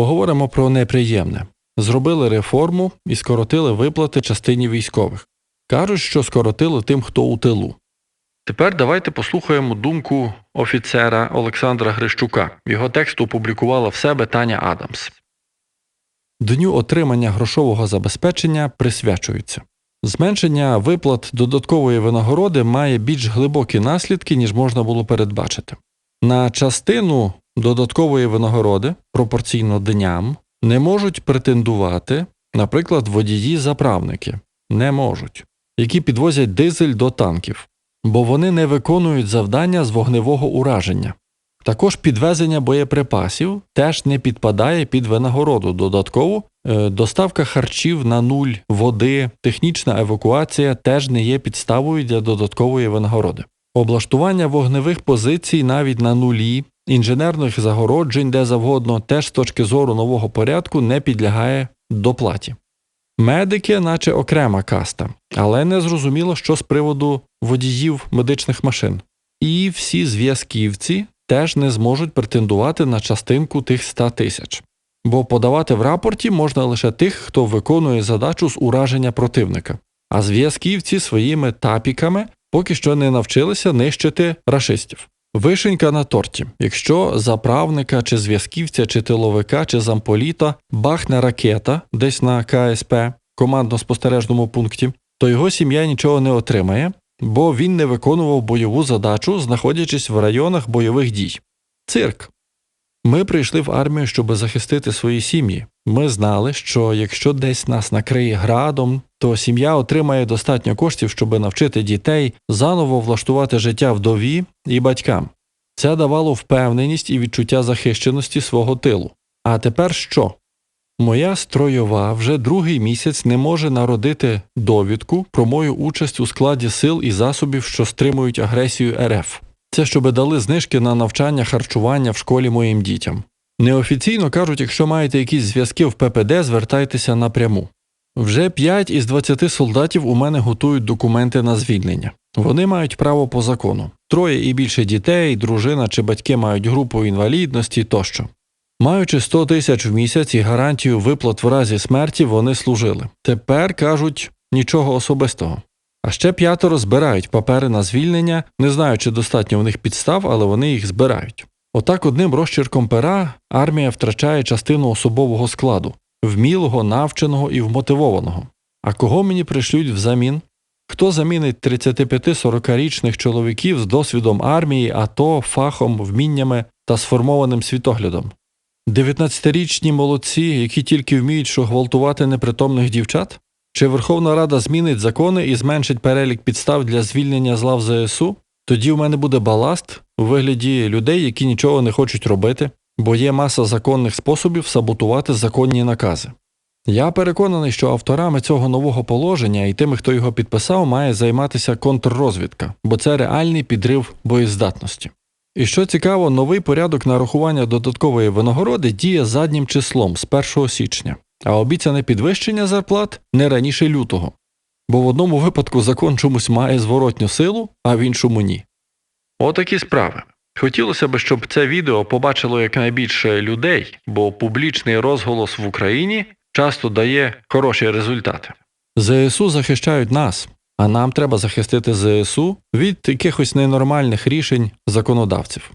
Поговоримо про неприємне. Зробили реформу і скоротили виплати частині військових. Кажуть, що скоротили тим, хто у тилу. Тепер давайте послухаємо думку офіцера Олександра Грищука. Його текст опублікувала в себе Таня Адамс. Дню отримання грошового забезпечення присвячується. Зменшення виплат додаткової винагороди має більш глибокі наслідки, ніж можна було передбачити. На частину додаткової винагороди пропорційно дням не можуть претендувати, наприклад, водії-заправники не можуть, які підвозять дизель до танків, бо вони не виконують завдання з вогневого ураження. Також підвезення боєприпасів теж не підпадає під винагороду додаткову. Е, Доставка харчів на нуль, води, технічна евакуація теж не є підставою для додаткової винагороди. Облаштування вогневих позицій навіть на нулі, інженерних загороджень де завгодно, теж з точки зору нового порядку не підлягає доплаті. Медики, наче окрема каста, але не зрозуміло, що з приводу водіїв медичних машин. І всі зв'язківці теж не зможуть претендувати на частинку тих 100 тисяч, бо подавати в рапорті можна лише тих, хто виконує задачу з ураження противника, а зв'язківці своїми тапіками поки що не навчилися нищити рашистів. Вишенька на торті. Якщо заправника чи зв'язківця, чи тиловика, чи замполіта бахне ракета десь на КСП, командно-спостережному пункті, то його сім'я нічого не отримає, бо він не виконував бойову задачу, знаходячись в районах бойових дій. Цирк. Ми прийшли в армію, щоб захистити свої сім'ї. Ми знали, що якщо десь нас накриє градом, то сім'я отримає достатньо коштів, щоб навчити дітей заново влаштувати життя вдові і батькам. Це давало впевненість і відчуття захищеності свого тилу. А тепер що? Моя стройова вже другий місяць не може народити довідку про мою участь у складі сил і засобів, що стримують агресію РФ. Це щоб дали знижки на навчання харчування в школі моїм дітям. Неофіційно кажуть, якщо маєте якісь зв'язки в ППД, звертайтеся напряму. Вже 5 із 20 солдатів у мене готують документи на звільнення. Вони мають право по закону. Троє і більше дітей, дружина чи батьки мають групу інвалідності тощо. Маючи 100 тисяч в місяць і гарантію виплат в разі смерті, вони служили. Тепер кажуть нічого особистого. А ще п'ятеро збирають папери на звільнення, не знаю, чи достатньо в них підстав, але вони їх збирають. Отак одним розчерком пера армія втрачає частину особового складу вмілого, навченого і вмотивованого. А кого мені пришлють взамін? Хто замінить 35-40-річних чоловіків з досвідом армії, АТО, фахом, вміннями та сформованим світоглядом? 19-річні молодці, які тільки вміють що гвалтувати непритомних дівчат? Чи Верховна Рада змінить закони і зменшить перелік підстав для звільнення з лав ЗСУ? Тоді в мене буде баласт у вигляді людей, які нічого не хочуть робити, бо є маса законних способів саботувати законні накази. Я переконаний, що авторами цього нового положення і тими, хто його підписав, має займатися контррозвідка, бо це реальний підрив боєздатності. І що цікаво, новий порядок нарахування додаткової винагороди діє заднім числом з 1 січня, а обіцяне підвищення зарплат не раніше лютого. Бо в одному випадку закон чомусь має зворотню силу, а в іншому ні. Отакі справи. Хотілося б, щоб це відео побачило якнайбільше людей, бо публічний розголос в Україні часто дає хороші результати. ЗСУ захищають нас, а нам треба захистити ЗСУ від якихось ненормальних рішень законодавців.